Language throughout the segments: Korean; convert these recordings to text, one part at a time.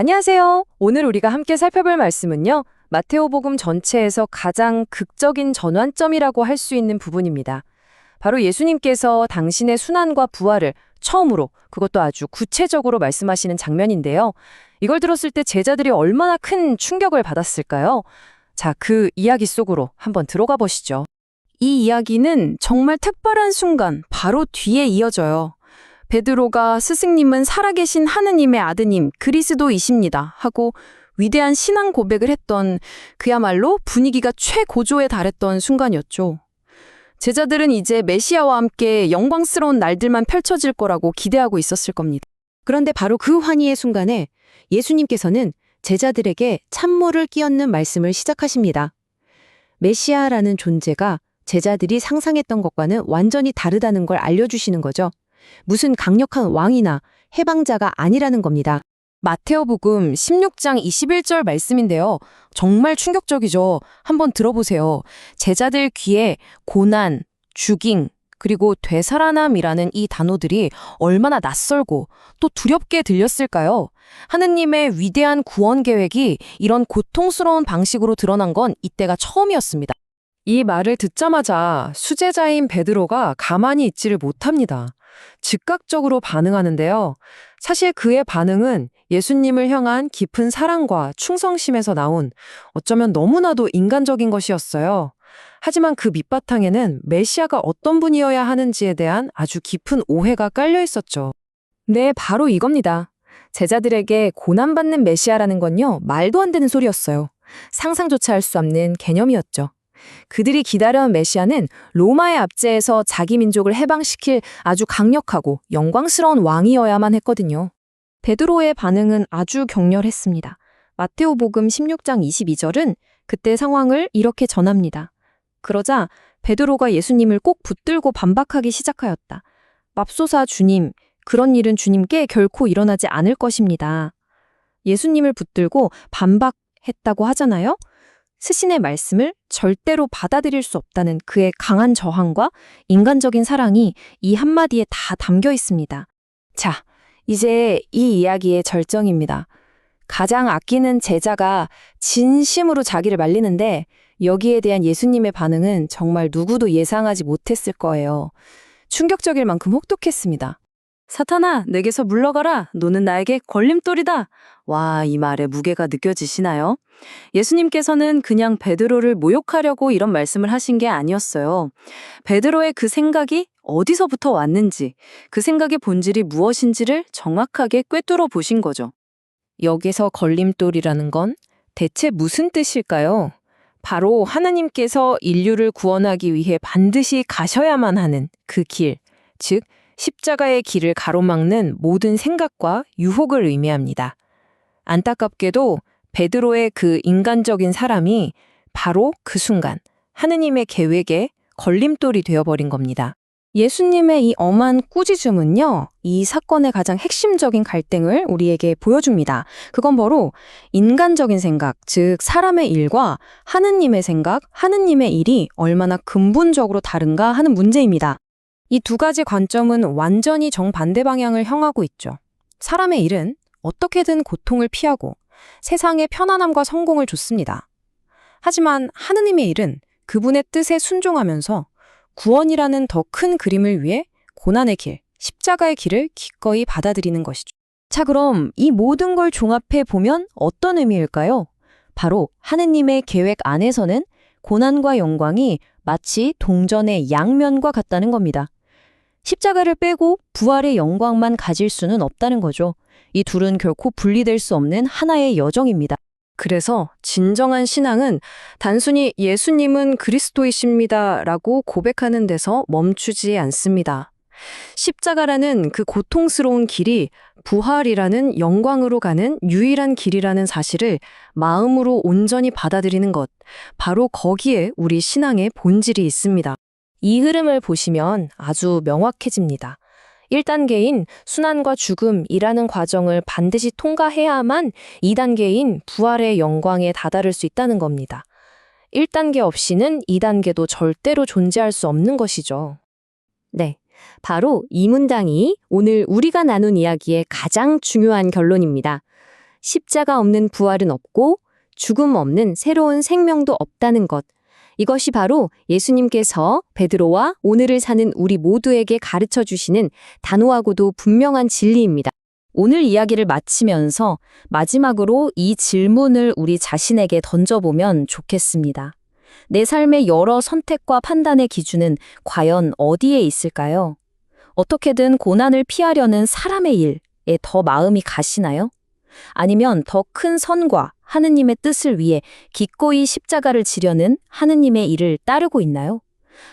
안녕하세요. 오늘 우리가 함께 살펴볼 말씀은요. 마테오복음 전체에서 가장 극적인 전환점이라고 할 수 있는 부분입니다. 바로 예수님께서 당신의 순환과 부활을 처음으로 그것도 아주 구체적으로 말씀하시는 장면인데요. 이걸 들었을 때 제자들이 얼마나 큰 충격을 받았을까요? 자, 그 이야기 속으로 한번 들어가 보시죠. 이 이야기는 정말 특별한 순간 바로 뒤에 이어져요. 베드로가 스승님은 살아계신 하느님의 아드님 그리스도이십니다 하고 위대한 신앙 고백을 했던 그야말로 분위기가 최고조에 달했던 순간이었죠. 제자들은 이제 메시아와 함께 영광스러운 날들만 펼쳐질 거라고 기대하고 있었을 겁니다. 그런데 바로 그 환희의 순간에 예수님께서는 제자들에게 찬물을 끼얹는 말씀을 시작하십니다. 메시아라는 존재가 제자들이 상상했던 것과는 완전히 다르다는 걸 알려주시는 거죠. 무슨 강력한 왕이나 해방자가 아니라는 겁니다. 마테오복음 16장 21절 말씀인데요. 정말 충격적이죠. 한번 들어보세요. 제자들 귀에 고난, 죽임, 그리고 되살아남이라는 이 단어들이 얼마나 낯설고 또 두렵게 들렸을까요? 하느님의 위대한 구원 계획이 이런 고통스러운 방식으로 드러난 건 이때가 처음이었습니다. 이 말을 듣자마자 수제자인 베드로가 가만히 있지를 못합니다. 즉각적으로 반응하는데요. 사실 그의 반응은 예수님을 향한 깊은 사랑과 충성심에서 나온 어쩌면 너무나도 인간적인 것이었어요. 하지만 그 밑바탕에는 메시아가 어떤 분이어야 하는지에 대한 아주 깊은 오해가 깔려 있었죠. 네, 바로 이겁니다. 제자들에게 고난받는 메시아라는 건요, 말도 안 되는 소리였어요. 상상조차 할 수 없는 개념이었죠. 그들이 기다려온 메시아는 로마의 압제에서 자기 민족을 해방시킬 아주 강력하고 영광스러운 왕이어야만 했거든요. 베드로의 반응은 아주 격렬했습니다. 마테오 복음 16장 22절은 그때 상황을 이렇게 전합니다. 그러자 베드로가 예수님을 꼭 붙들고 반박하기 시작하였다. 맙소사 주님, 그런 일은 주님께 결코 일어나지 않을 것입니다. 예수님을 붙들고 반박했다고 하잖아요? 스신의 말씀을 절대로 받아들일 수 없다는 그의 강한 저항과 인간적인 사랑이 이 한마디에 다 담겨 있습니다. 자, 이제 이 이야기의 절정입니다. 가장 아끼는 제자가 진심으로 자기를 말리는데 여기에 대한 예수님의 반응은 정말 누구도 예상하지 못했을 거예요. 충격적일 만큼 혹독했습니다. 사탄아, 내게서 물러가라. 너는 나에게 걸림돌이다. 와, 이 말에 무게가 느껴지시나요? 예수님께서는 그냥 베드로를 모욕하려고 이런 말씀을 하신 게 아니었어요. 베드로의 그 생각이 어디서부터 왔는지, 그 생각의 본질이 무엇인지를 정확하게 꿰뚫어 보신 거죠. 여기서 걸림돌이라는 건 대체 무슨 뜻일까요? 바로 하나님께서 인류를 구원하기 위해 반드시 가셔야만 하는 그 길, 즉, 십자가의 길을 가로막는 모든 생각과 유혹을 의미합니다. 안타깝게도 베드로의 그 인간적인 사람이 바로 그 순간 하느님의 계획에 걸림돌이 되어버린 겁니다. 예수님의 이 엄한 꾸짖음은요, 이 사건의 가장 핵심적인 갈등을 우리에게 보여줍니다. 그건 바로 인간적인 생각, 즉, 사람의 일과 하느님의 생각, 하느님의 일이 얼마나 근본적으로 다른가 하는 문제입니다. 이 두 가지 관점은 완전히 정반대 방향을 향하고 있죠. 사람의 일은 어떻게든 고통을 피하고 세상의 편안함과 성공을 줬습니다. 하지만 하느님의 일은 그분의 뜻에 순종하면서 구원이라는 더 큰 그림을 위해 고난의 길, 십자가의 길을 기꺼이 받아들이는 것이죠. 자, 그럼 이 모든 걸 종합해 보면 어떤 의미일까요? 바로 하느님의 계획 안에서는 고난과 영광이 마치 동전의 양면과 같다는 겁니다. 십자가를 빼고 부활의 영광만 가질 수는 없다는 거죠. 이 둘은 결코 분리될 수 없는 하나의 여정입니다. 그래서 진정한 신앙은 단순히 예수님은 그리스도이십니다 라고 고백하는 데서 멈추지 않습니다. 십자가라는 그 고통스러운 길이 부활이라는 영광으로 가는 유일한 길이라는 사실을 마음으로 온전히 받아들이는 것, 바로 거기에 우리 신앙의 본질이 있습니다. 이 흐름을 보시면 아주 명확해집니다. 1단계인 순환과 죽음이라는 과정을 반드시 통과해야만 2단계인 부활의 영광에 다다를 수 있다는 겁니다. 1단계 없이는 2단계도 절대로 존재할 수 없는 것이죠. 네. 바로 이 문장이 오늘 우리가 나눈 이야기의 가장 중요한 결론입니다. 십자가 없는 부활은 없고 죽음 없는 새로운 생명도 없다는 것. 이것이 바로 예수님께서 베드로와 오늘을 사는 우리 모두에게 가르쳐 주시는 단호하고도 분명한 진리입니다. 오늘 이야기를 마치면서 마지막으로 이 질문을 우리 자신에게 던져보면 좋겠습니다. 내 삶의 여러 선택과 판단의 기준은 과연 어디에 있을까요? 어떻게든 고난을 피하려는 사람의 일에 더 마음이 가시나요? 아니면 더 큰 선과 하느님의 뜻을 위해 기꺼이 십자가를 지려는 하느님의 일을 따르고 있나요?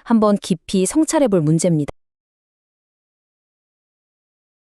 한번 깊이 성찰해 볼 문제입니다.